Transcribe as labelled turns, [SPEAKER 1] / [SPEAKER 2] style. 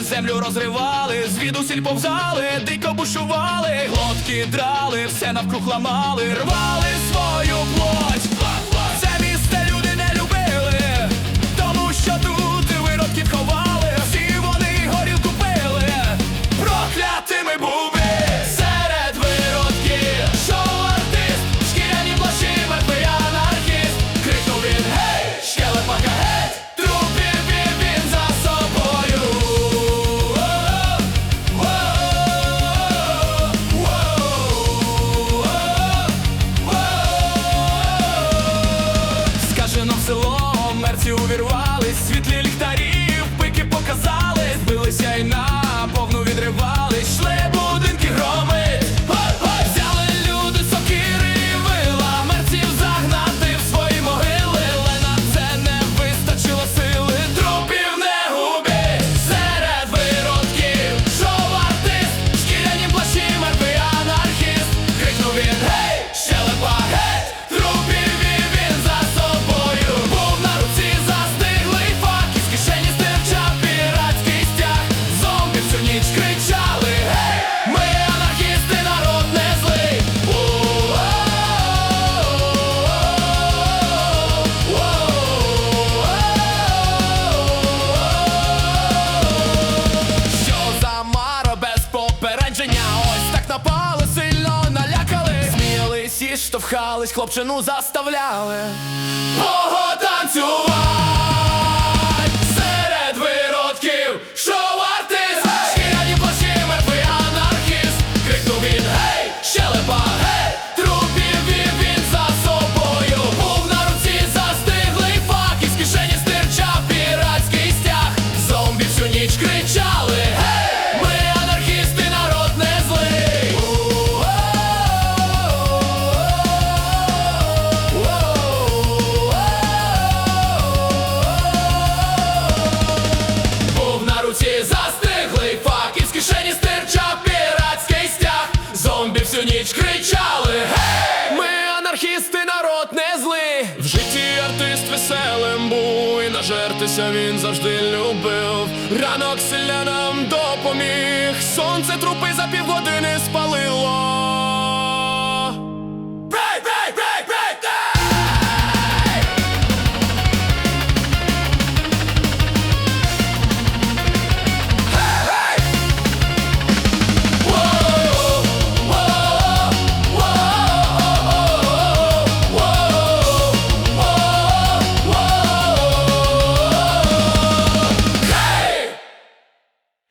[SPEAKER 1] землю розривали, звідусіль повзали, дико бушували, глотки драли, все навкруг ламали, рвали свою плоть. Штовхались, хлопчину заставляли. Бого танцював ніч кричали Гей! Ми анархісти, народ не злий В житті артист веселим був, І нажертися він завжди любив. Ранок селянам допоміг. Сонце трупи за півгодини.